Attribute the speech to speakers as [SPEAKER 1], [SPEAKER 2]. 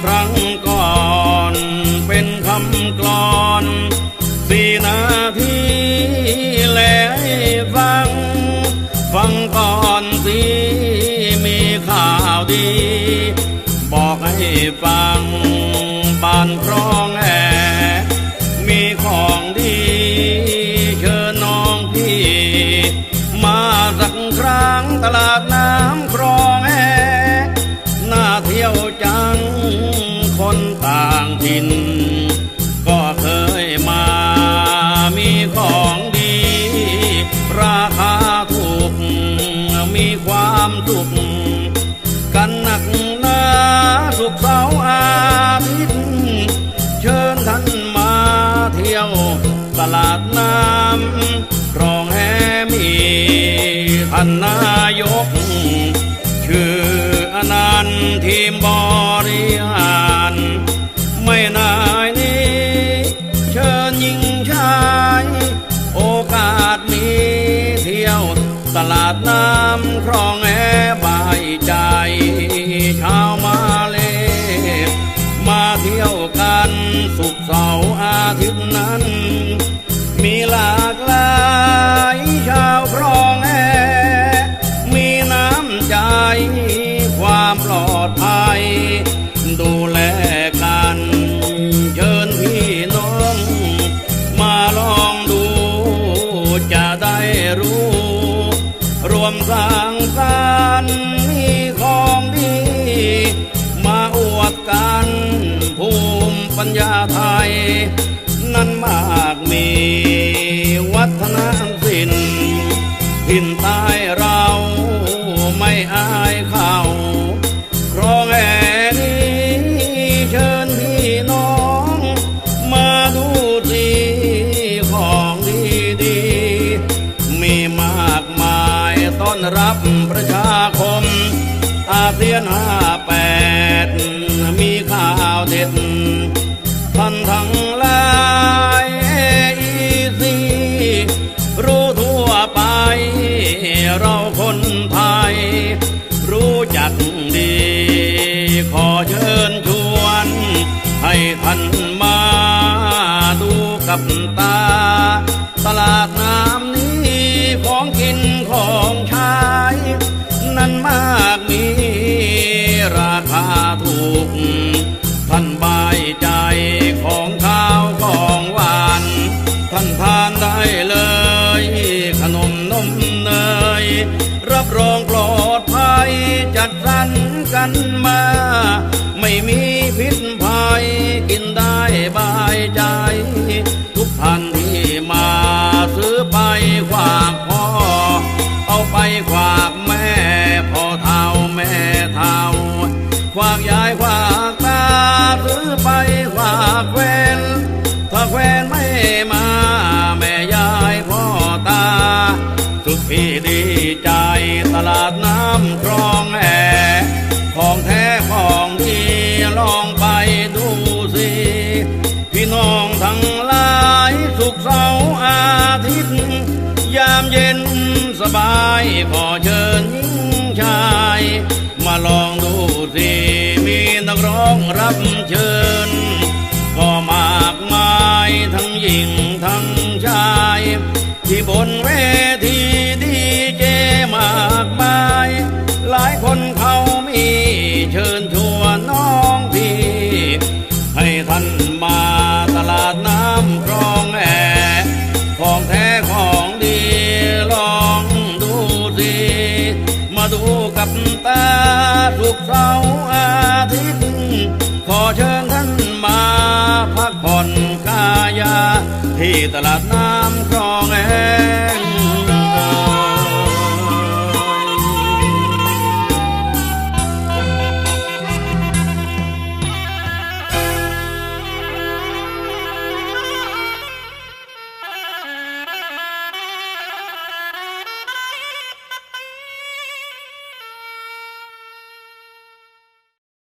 [SPEAKER 1] ครั้งก่อนเป็นคำกลอนสี่นาทีแล้วฟัง ฟังก่อนสิมีข่าวดี บอกให้ฟังบานคร้อ จัง คนต่างถิ่น ก็เคยมามีของดี ราคาถูก มีความสุขกันหนักหนาสุขเสาอาทิตย์เชิญท่านมาเที่ยวตลาดน้ำรองแหมีท่านนาย ทีมบริหารไม่นายนี้เชิญยิงชาย โอกาสมีเที่ยวตลาดน้ำครองแอบายใจ ดูแลกันเชิญพี่น้อง มาลองดู จะได้รู้ รวมสร้างสรรค์มีของดี มาอวดกันภูมิปัญญาไทย นั้นมากมีวัฒนศิลป์ถิ่นตา รับประชาคม อาเซียนห้าแปดมีข่าวเด็ดท่านทั้งหลายอีซีรู้ทั่วไป เราคนไทย รู้จักดี ขอเชิญชวน ให้ท่านมาดูกับตา ตลาดน้ำันมา ไม่มีพิษภัยกินได้บายใจ ทุกท่านที่มาซื้อไปฝากพ่อ เอาไปฝากแม่พ่อเท่าแม่เท่าฝากยายฝากตาซื้อไปฝากแควนถ้าแควนไม่มา แม่ยายพ่อตาสุดที่ดีใจตลาดน้ำครองแอ น้องทั้งหลายสุขเสาร์อาทิตย์ ยามเย็นสบายขอเชิญหญิงชาย มาลองดูสิมีนักร้องรับเชิญ ก็มากมายทั้งหญิงทั้งชาย ที่บนเวที เสาร์อาทิตย์ขอเชิญท่านมาพักผ่อนกายา ที่ตลาดน้